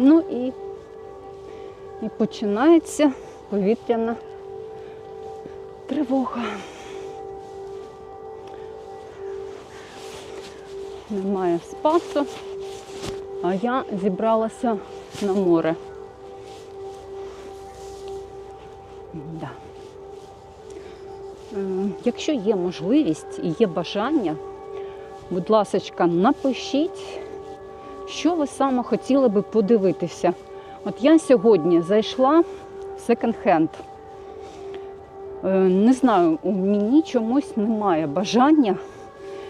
Ну і, і починається повітряна тривога. Немає спасу, а я зібралася на море. Да. Е, Якщо є можливість і є бажання, будь ласка, напишіть, що ви саме хотіли би подивитися. От я сьогодні зайшла в секонд-хенд. Не знаю, у мені чомусь немає бажання,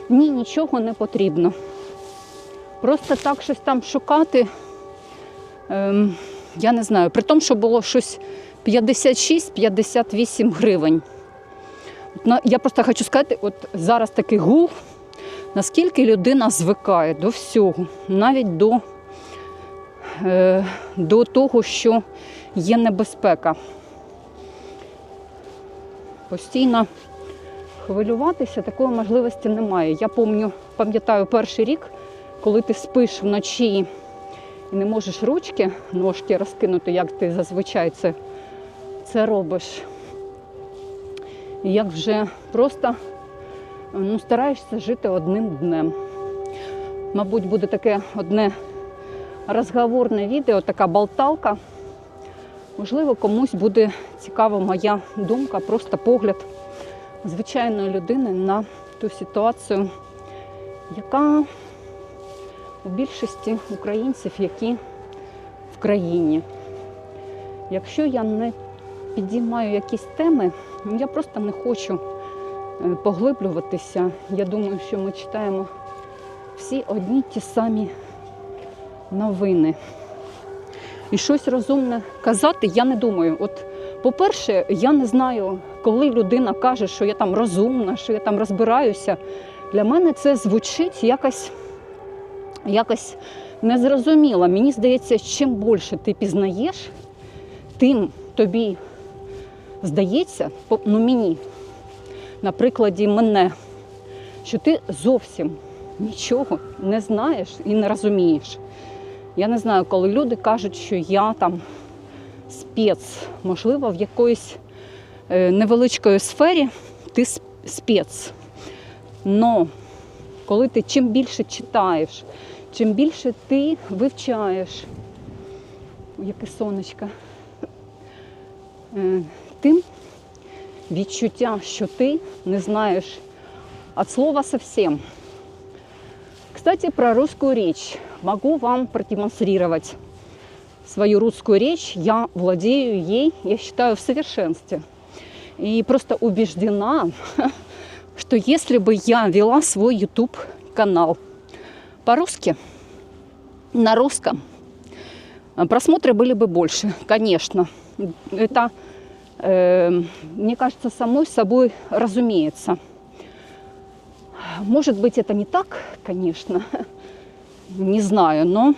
мені нічого не потрібно. Просто так щось там шукати, ем, я не знаю, при тому, що було щось 56-58 гривень. Я просто хочу сказати, от зараз такий гул, наскільки людина звикає до всього, навіть до, е, до того, що є небезпека. Постійно хвилюватися такої можливості немає. Я пам'ятаю, перший рік, коли ти спиш вночі і не можеш ручки, ножки розкинути, як ти зазвичай це, це робиш. І як вже просто ну, стараєшся жити одним днем. Мабуть, буде таке одне розговорне відео, така болталка. Можливо, комусь буде цікава моя думка, просто погляд звичайної людини на ту ситуацію, яка у більшості українців, які в країні. Якщо я не підіймаю якісь теми, я просто не хочу поглиблюватися. Я думаю, що ми читаємо всі одні ті самі новини. І щось розумне казати, я не думаю. От, по-перше, я не знаю, коли людина каже, що я там розумна, що я там розбираюся. Для мене це звучить якось, якось незрозуміло. Мені здається, чим більше ти пізнаєш, тим тобі здається, ну мені, на прикладі мене, що ти зовсім нічого не знаєш і не розумієш. Я не знаю, коли люди кажуть, що я там спец, можливо, в якоїсь е, невеличкої сфері ти спец. Но коли ти чим більше читаєш, чим більше ти вивчаєш, яке сонечко, е, тим відчуття, що ти не знаєш от слова совсем. Кстати, про русскую речь. Могу вам продемонстрировать свою русскую речь. Я владею ей, я считаю, в совершенстве. И просто убеждена, что если бы я вела свой YouTube канал по-русски, на русском, а, просмотры были бы больше, конечно. Это, э, мне кажется, самой собой разумеется. Может быть, это не так, конечно, не знаю, но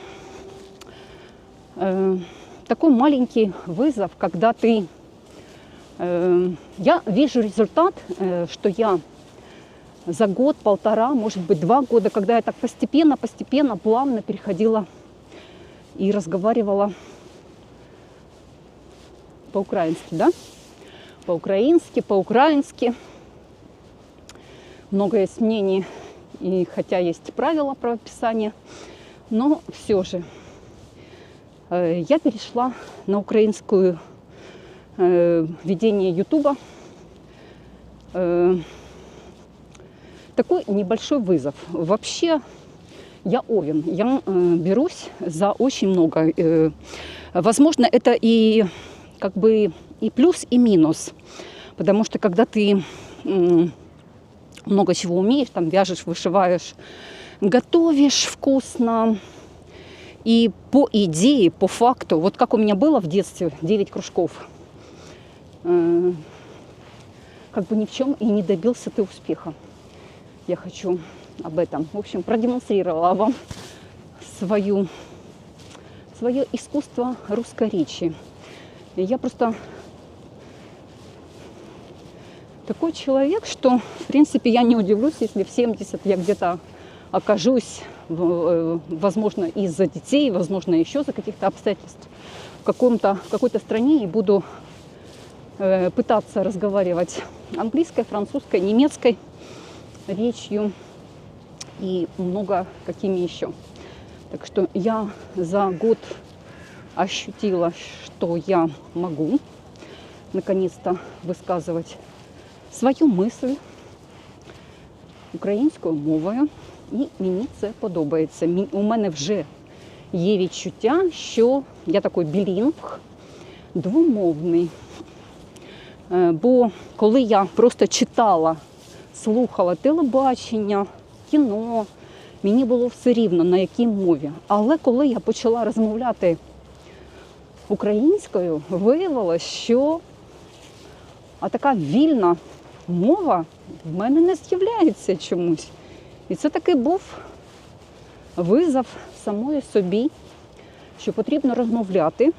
э, такой маленький вызов, когда ты... э, я вижу результат, э, что я за год, полтора, может быть, два года, когда я так постепенно, постепенно, плавно переходила и разговаривала по-украински, да? По-украински, по-украински. Много есть мнений, и хотя есть правила правописания, но все же э, я перешла на украинскую э, ведение Ютуба. Э, такой небольшой вызов. Вообще я Овен, я э, берусь за очень много. Э, возможно, это и как бы и плюс, и минус. Потому что когда ты много чего умеешь, там вяжешь, вышиваешь, готовишь вкусно. И по идее, по факту, вот как у меня было в детстве 9 кружков, э, как бы ни в чем и не добился ты успеха. Я хочу об этом, в общем, продемонстрировала вам свою, свое искусство русской речи. Я просто такой человек, что, в принципе, я не удивлюсь, если в 70 я где-то окажусь э, возможно, из-за детей, возможно, еще за каких-то обстоятельств в, каком-то, какой-то стране и буду э, пытаться разговаривать английской, французской, немецкой речью и много какими еще. Так что я за год ощутила, что я могу наконец-то висказувати свою мисль українською мовою, і мені це подобається. У мене вже є відчуття, що я такий білінг двомовний. Е, Бо коли я просто читала, слухала телебачення, кіно, мені було все рівно на якій мові. Але коли я почала розмовляти українською, виявилось, що така вільна мова в мене не з'являється чомусь. І це таки був визов самої собі, що потрібно розмовляти.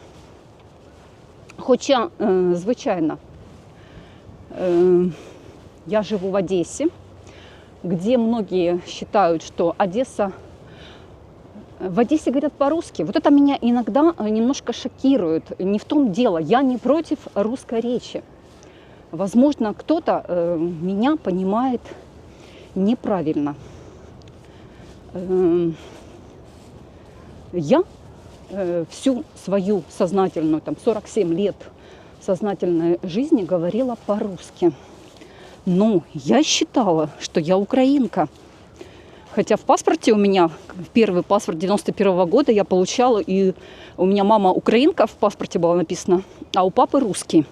Хоча, е, звичайно, е, я живу в Одессе, где многие считают, что Одесса в Одессе говорят по-русски. Вот это меня иногда э, немножко шокирует. Не в том дело, я не против русской речи. Возможно, кто-то э, меня понимает неправильно. Эм, я э, всю свою сознательную, там 47 лет сознательной жизни говорила по-русски. Но я считала, что я украинка. Хотя в паспорте у меня, первый паспорт 91 года я получала, и у меня мама украинка в паспорте была написано, а у папы русский.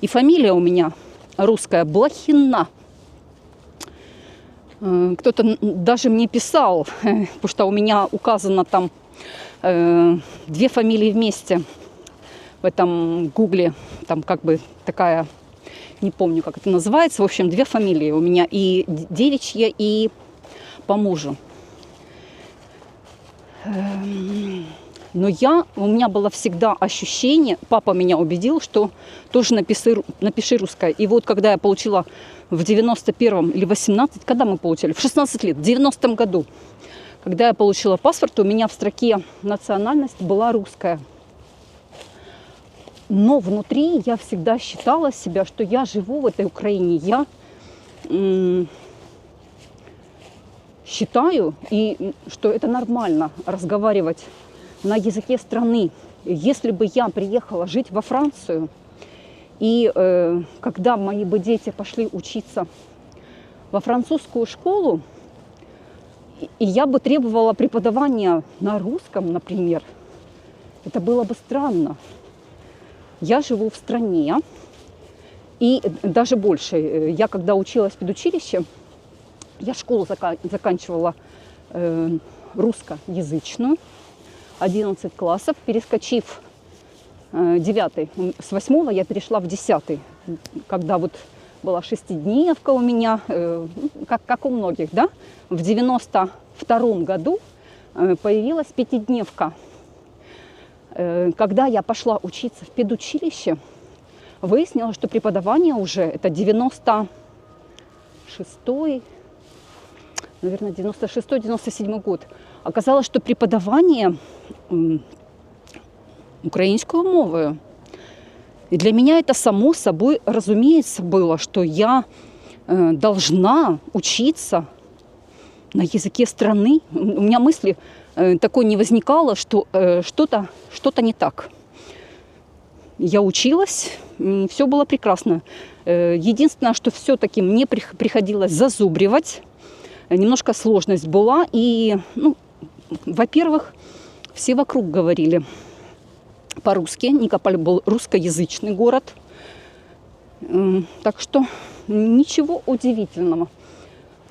И фамилия у меня русская Блохина. Э, Кто-то даже мне писал, потому что у меня указано там э, две фамилии вместе в этом гугле. Там как бы такая, не помню, как это называется. В общем, две фамилии у меня. И девичья, и по мужу. Эм, Но я, у меня было всегда ощущение, папа меня убедил, что тоже напиши, напиши русское. И вот когда я получила в 91-м или 18, когда мы получили? В 16 лет, в 90-м году. Когда я получила паспорт, у меня в строке национальность была русская. Но внутри я всегда считала себя, что я живу в этой Украине. Я считаю, и что это нормально разговаривать на языке страны. Если бы я приехала жить во Францию, и э, когда мои бы дети пошли учиться во французскую школу, и- я бы требовала преподавания на русском, например, это было бы странно. Я живу в стране, и даже больше. э, Я когда училась в педучилище, я школу зака- заканчивала э, русскоязычную, 11 классов, перескочив э, 9, с 8 я перешла в 10, когда вот была шестидневка у меня, э, ну, как, как у многих, да, в 92 году э, появилась пятидневка. Э, Когда я пошла учиться в педучилище, выяснилось, что преподавание уже это 96 наверное, 96-97 год. Оказалось, что преподавание м, українською мовою. И для меня это само собой разумеется было, что я э, должна учиться на языке страны. У меня мысли э, такой не возникало, что э, что-то что не так. Я училась, и все было прекрасно. Э, Единственное, что все-таки мне прих- приходилось зазубривать, э, немножко сложность была. И, ну, во-первых, все вокруг говорили по-русски. Никополь был русскоязычный город. М, Так що нічого удивительного.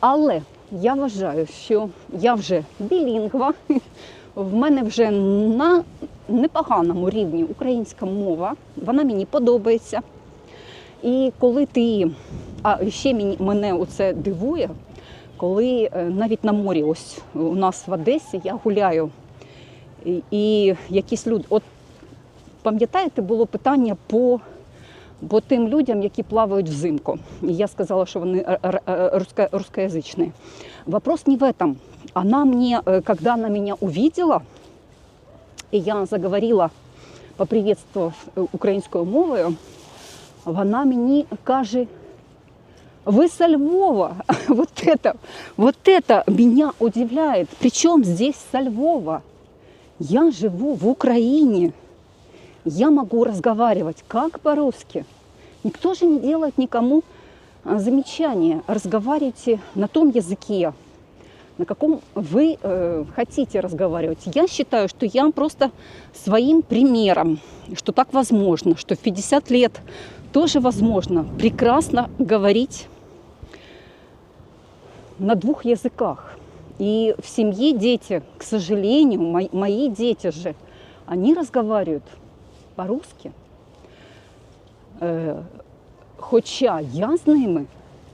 Але я вважаю, що я вже білінгва, в мене вже на непоганому рівні українська мова, вона мені подобається. І коли ти, а ще мені, мене оце дивує, коли е, навіть на морі, ось у нас в Одесі, я гуляю, і, якісь люди, от пам'ятаєте, було питання по, по тим людям, які плавають взимку. І я сказала, що вони р- русскоязичні. Вопрос не в этом, она мне, э, когда она меня увидела, і я заговорила, поприветствував е, українською мовою, вона мені каже, вы со Львова. Вот это, вот это меня удивляет. Причем здесь со Львова? Я живу в Украине. Я могу разговаривать как по-русски. Никто же не делает никому а, замечания. Разговаривайте на том языке, на каком вы э, хотите разговаривать. Я считаю, что я просто своим примером, что так возможно, что в 50 лет тоже возможно прекрасно говорить на двух языках. И в семье дети, к сожалению, мои, мои дети же, они разговаривают по-русски. Е, хоча я з ними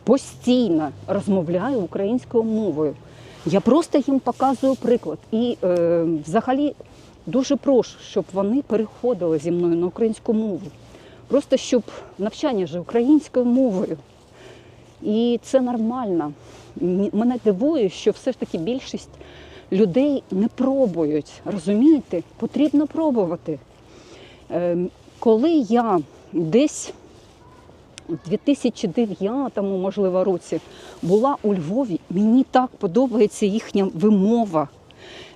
постійно розмовляю українською мовою. Я просто їм показую приклад. І е, взагалі дуже прошу, щоб вони переходили зі мною на українську мову. Просто щоб навчання ж українською мовою. І це нормально. Мене дивує, що все ж таки більшість людей не пробують. Розумієте? Потрібно пробувати. Е, Коли я десь у 2009, можливо, році була у Львові, мені так подобається їхня вимова.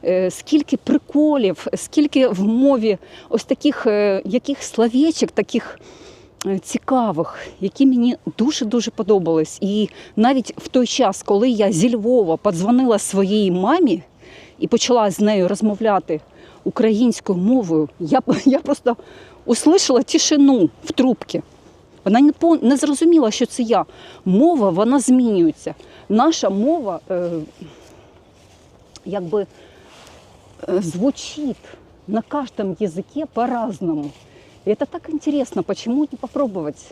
Е, Скільки приколів, скільки в мові ось таких е, яких словечок, таких цікавих, які мені дуже-дуже подобались. І навіть в той час, коли я зі Львова подзвонила своїй мамі і почала з нею розмовляти українською мовою, я, я просто услышала тишину в трубці. Вона не, по- не зрозуміла, що це я. Мова вона змінюється. Наша мова е, якби э, звучит на каждом языке по-разному. И это так интересно, почему не попробовать?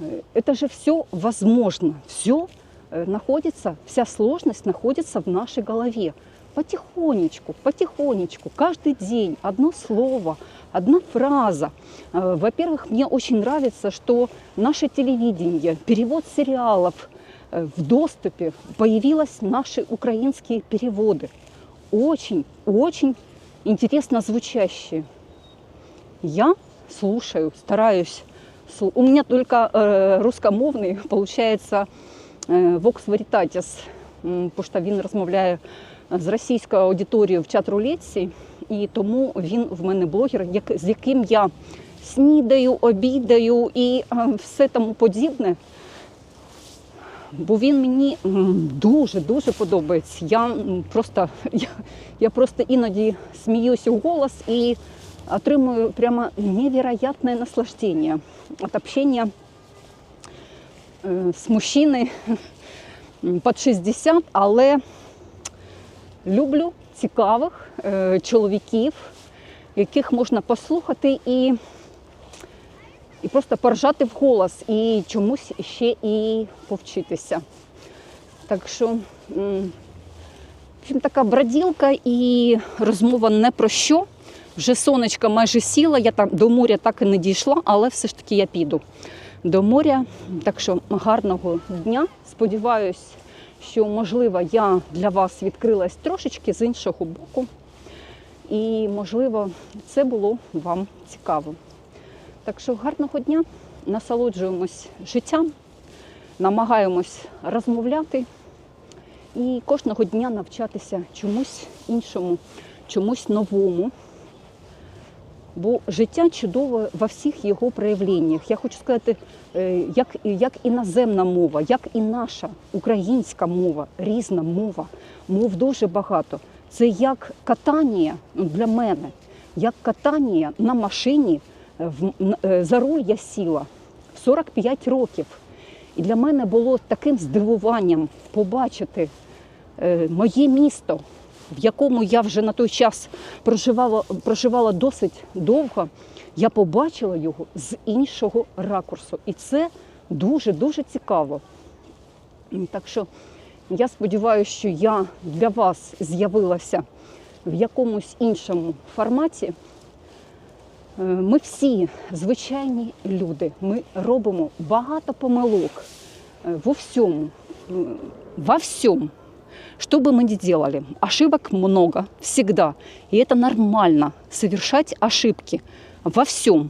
Э, Это же все возможно, все находится, вся сложность находится в нашей голове. Потихонечку, потихонечку, каждый день одно слово, одна фраза. Э, Во-первых, мне очень нравится, что наше телевидение, перевод сериалов э, в доступе, появились наши украинские переводы очень, очень интересно звучащие. Я слушаю, стараюсь. слу- У меня только э, русскомовный, получается, э, Vox Veritatis, м, бо що він розмовляє з російською аудиторією в чат рулетці, і тому він в мене блогер, як, з яким я снідаю, обідаю і е, все тому подібне бо він мені м, дуже дуже подобається. Я м, просто я, я просто іноді сміюся у голос і отримую прямо невероятне наслаждение от общения з мужчиною під 60, але люблю цікавих е, чоловіків, яких можна послухати і і просто поржати в голос і чомусь ще і повчитися. Так що в общем, така броділка і розмова не про що. Вже сонечко майже сіла, я там до моря так і не дійшла, але все ж таки я піду до моря. Так що гарного дня. Сподіваюсь, що можливо я для вас відкрилась трошечки з іншого боку. І можливо це було вам цікаво. Так що гарного дня, насолоджуємось життям, намагаємось розмовляти і кожного дня навчатися чомусь іншому, чомусь новому. Бо життя чудове во всіх його проявленнях. Я хочу сказати, е, як, як іноземна мова, як і наша українська мова, різна мова, мов дуже багато. Це як катання ну, для мене, як катання на машині. Н- е, За руль я сіла в 45 років. І для мене було таким здивуванням побачити е, моє місто, в якому я вже на той час проживала, проживала досить довго. Я побачила його з іншого ракурсу. І це дуже-дуже цікаво. Так що я сподіваюся, що я для вас з'явилася в якомусь іншому форматі. Е, Ми всі звичайні люди. Ми робимо багато помилок е, во всьому, во всьому. Что бы мы ни делали, ошибок много, всегда. И это нормально, совершать ошибки во всем.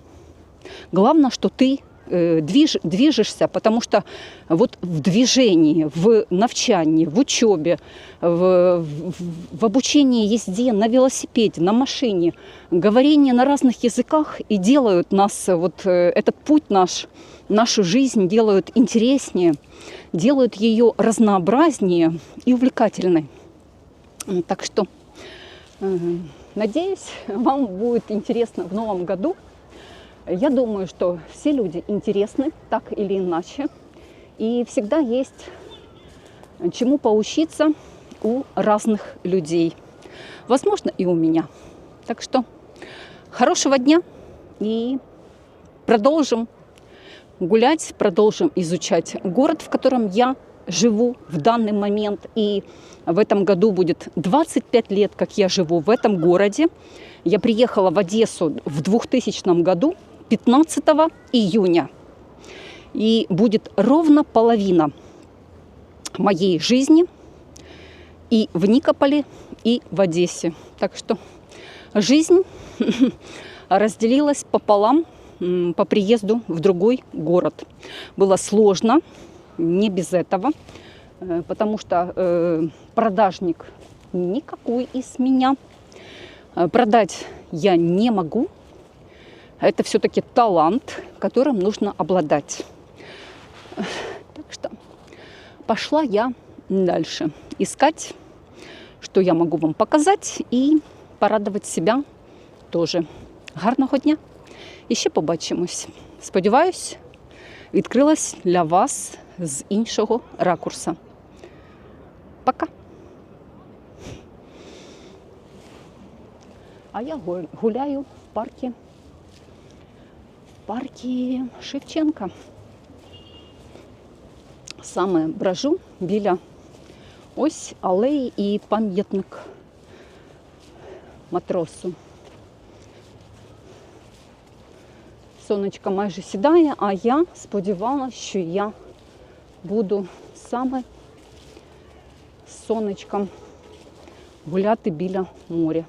Главное, что ты э, движ, движешься, потому что вот в движении, в навчании, в учебе, в, в, в обучении езде на велосипеде, на машине, говорение на разных языках и делают нас, э, вот э, этот путь наш, нашу жизнь делают интереснее, делают ее разнообразнее и увлекательной. Так что э, надеюсь, вам будет интересно в новом году. Я думаю, что все люди интересны так или иначе. И всегда есть чему поучиться у разных людей. Возможно, и у меня. Так что хорошего дня и продолжим гулять, продолжим изучать город, в котором я живу в данный момент. И в этом году будет 25 лет, как я живу в этом городе. Я приехала в Одессу в 2000 году, 15 июня. И будет ровно половина моей жизни и в Никополе, и в Одессе. Так что жизнь разделилась пополам по приезду в другой город. Было сложно, не без этого, э, потому что э, продажник никакой из меня. Э, Продать я не могу. Это все-таки талант, которым нужно обладать. Так что пошла я дальше искать, що я можу вам показати, і порадувати себе теж. Гарного дня! І ще побачимось. Сподіваюсь, відкрилась для вас з іншого ракурса. Пока! А я гу- гуляю в парку. В Шевченка. Саме брожу біля ось алеї і пам'ятник матросу. Сонечко майже сідає, а я сподівалася, що я буду саме з сонечком гуляти біля моря.